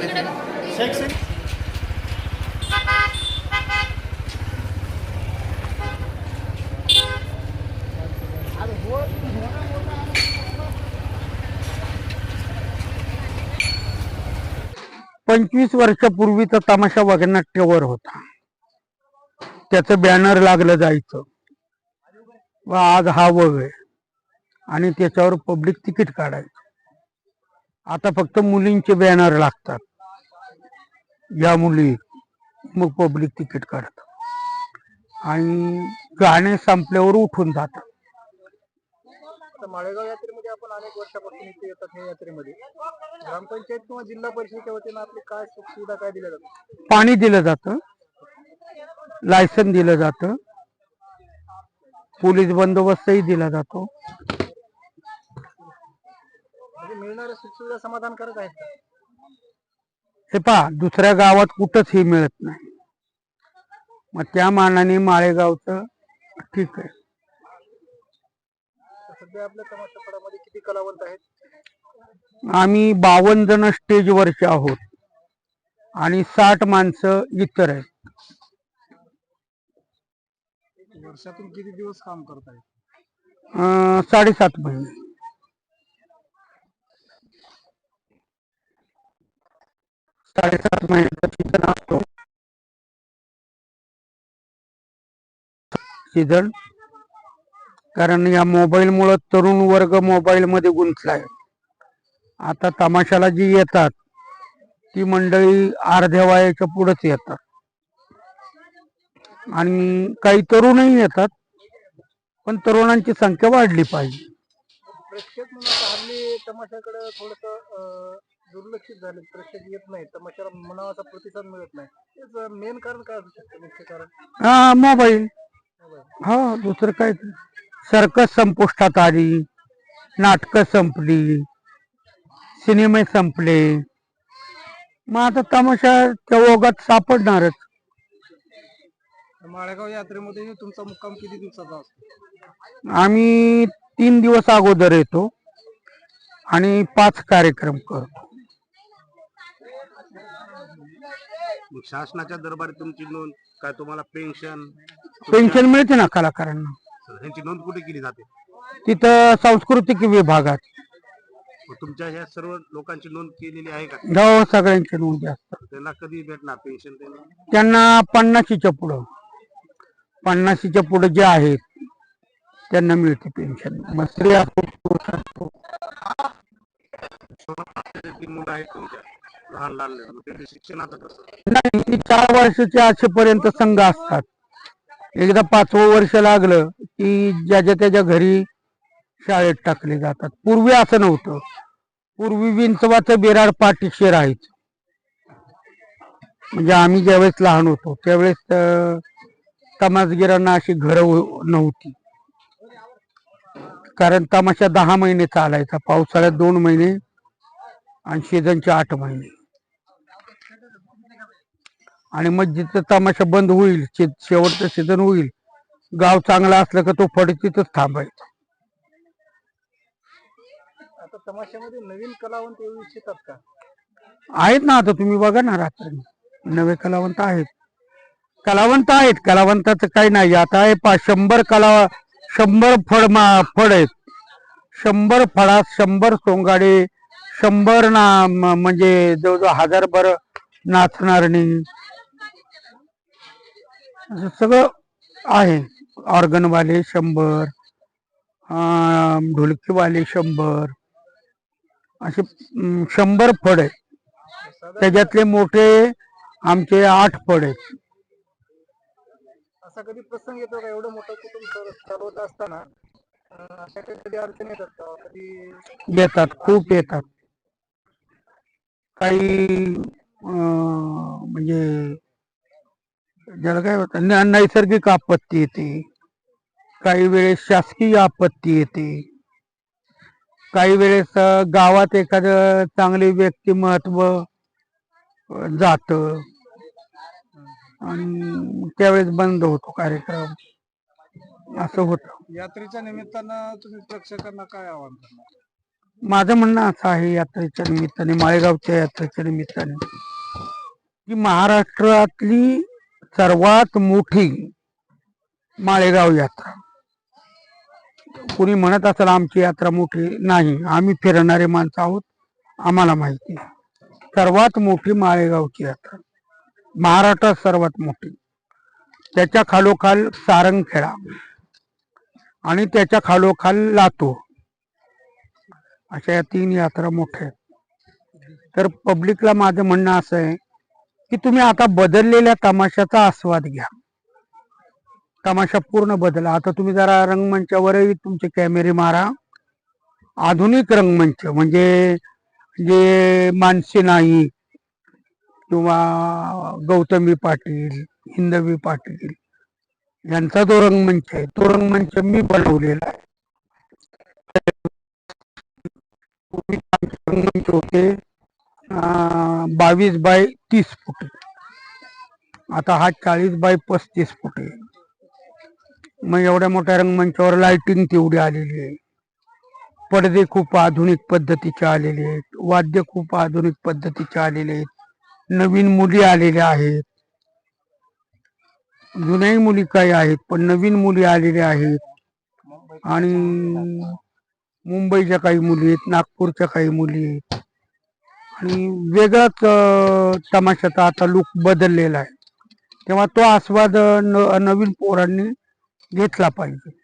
देखील शैक्षणिक पंचवीस वर्षापूर्वीचा तमाशा वगनाट्यवर होता. त्याचं बॅनर लागलं जायचं. व आज हा वग आहे. आणि त्याच्यावर पब्लिक तिकीट काढायचं. आता फक्त मुलींचे बॅनर लागतात. या मुली मग पब्लिक तिकीट काढत आणि गाणे संपल्यावर उठून जातात. आता माळेगाव यात्रेमध्ये आपण अनेक वर्षापासून इथे येतात यात्रेमध्ये. ग्रामपंचायत किंवा जिल्हा परिषदेच्या वतीनं आपली काय सुख सुविधा काय दिल्या जातात? पाणी दिलं जातं. लायसन दिलं जातं. पोलीस बंदोबस्तही दिला जातो. म्हणजे मिळणाऱ्या सुख सुविधा समाधानकारक आहेत का? हे पहा दुसऱ्या गावात कुठंच हे मिळत नाही. मग त्या मानाने माळेगावचं ठीक आहे. सध्या आपल्या किती कलावंत आहेत? आम्ही बावन्न जण स्टेजवरचे आहोत. आणि साठ माणसं इतर आहेत. वर्षातून किती दिवस काम करत आहेत अं, साडेसात महिने. साडेसात महिन्याचा सीझन असतो सीझन कारण या मोबाईल मुळे तरुण वर्ग मोबाईल मध्ये गुंतलाय. आता तमाशाला जी येतात ती मंडळी अर्ध्या वयाच्या पुढेच येतात. आणि काही तरुणही येतात पण तरुणांची संख्या वाढली पाहिजे. दुर्लक्षित झाले प्रेक्षक येत नाही तमाशाला मनावाचा प्रतिसाद मिळत नाही. त्याच मेन कारण काय असू शकतं मुख्य कारण? हा मोबाईल. हा दुसरं काय. सर्कस संपुष्टात आली नाटकं संपली सिनेमे संपले. मग आता तमाशा त्या ओघात सापडणारच. माळेगाव यात्रेमध्ये तुमचा मुक्काम किती दिवसाचा असतो? आम्ही तीन दिवस अगोदर येतो आणि पाच कार्यक्रम करतो. मग शासनाच्या दरबारी तुमची नोंद काय? तुम्हाला पेन्शन पेन्शन मिळते ना कलाकारांना. ह्यांची नोंद कुठे केली जाते? तिथं सांस्कृतिक विभागात. मग तुमच्या ह्या सर्व लोकांची नोंद केलेली आहे का? गाव सगळ्यांचे नोंदी असतात त्यांना कधी भेटणार पेन्शन त्यांना त्यांना पन्नाशीच्या पुढं. पन्नाशीच्या पुढे जे आहेत त्यांना मिळते पेन्शन मग स्त्री असो पुरुष असो ती मुलं आहेत तुमच्या? लहान लहान मग त्यांचं शिक्षणाचं कसं? नाही ती चार वर्षाचे असेपर्यंत संघ असतात. एकदा पाचवं वर्ष लागलं की ज्याच्या त्याच्या घरी शाळेत टाकले जातात. पूर्वी असं नव्हतं. पूर्वी विंचवाचं बिराड पाठीशी राहायचं. म्हणजे आम्ही ज्यावेळेस लहान होतो त्यावेळेस अं, तमासगिरांना अशी घरं नव्हती. कारण तमाशा दहा महिने चालायचा पावसाळ्यात दोन महिने आणि सीझनचे आठ महिने. आणि मग जिथं तमाशा बंद होईल शेवटचं सीझन होईल. गाव चांगला असलं का तो फड तिथंच थांबायचा आता तमाशामध्ये नवीन कलावंत येऊ इच्छितात का? आहेत ना आता तुम्ही बघा ना रात्री. नवे कलावंत आहेत. कलावंत आहेत. कलावंताचं काही नाही. आता आहे पा शंभर कला शंभर फळ मा फळ आहेत. शंभर फळात शंभर सोंगाडे शंभर ना म्हणजे जवळजवळ हजार भर नाचणारणी असं सगळं आहे. ऑर्गनवाले शंभर ढोलकीवाले शंभर असे शंभर फळ. आहेत त्याच्यातले मोठे आमचे आठ फळ. आहेत असा कधी प्रसंग येतो का? एवढं मोठं कुटुंब चाल- चालवत असताना अशा कधी अडचणी येतात कधी येतात खूप येतात. काही म्हणजे ज्याला काय होतं नैसर्गिक आपत्ती येते. काही वेळेस शासकीय आपत्ती येते. काही वेळेस गावात एखादं चांगले व्यक्तिमत्व जात. आणि त्यावेळेस बंद होतो कार्यक्रम. असं होतं. यात्रेच्या निमित्तानं तुम्ही प्रेक्षकांना काय आवाहन करणार? माझं म्हणणं असं आहे यात्रेच्या निमित्ताने माळेगावच्या यात्रेच्या निमित्ताने की महाराष्ट्रातली सर्वात मोठी माळेगाव यात्रा. कुणी म्हणत असेल आमची यात्रा मोठी? नाही. आम्ही फिरणारे माणसं आहोत. आम्हाला माहिती सर्वात मोठी माळेगावची यात्रा. महाराष्ट्रात सर्वात मोठी. त्याच्या खालोखाल सारंगखेडा. आणि त्याच्या खालोखाल लातूर. अशा या तीन यात्रा मोठ्या आहेत. तर पब्लिकला माझं म्हणणं असं आहे की तुम्ही आता बदललेल्या तमाशाचा आस्वाद घ्या. तमाशा पूर्ण बदला. आता तुम्ही जरा रंगमंचावरही तुमचे कॅमेरे मारा. आधुनिक रंगमंच म्हणजे जे मानसी नाईक किंवा गौतमी पाटील हिंदवी पाटील यांचा जो रंगमंच आहे तो रंगमंच मी बनवलेला आहे. रंगमंच होते. बावीस बाय तीस फुट. आता हा चाळीस बाय पस्तीस फुट आहे. मग एवढ्या मोठ्या रंगमंचावर लाइटिंग तेवढी आलेली आहे. पडदे खूप आधुनिक पद्धतीचे आलेले आहेत. वाद्य खूप आधुनिक पद्धतीचे आलेले आहेत. नवीन मुली आलेल्या आहेत. जुन्याही मुली काही आहेत पण नवीन मुली आलेल्या आहेत. आणि मुंबईच्या काही मुली आहेत नागपूरच्या काही मुली आहेत. आणि वेगळाच तमाशाचा आता लुक बदललेला आहे. तेव्हा तो आस्वाद न- नवीन पोरांनी घेतला पाहिजे.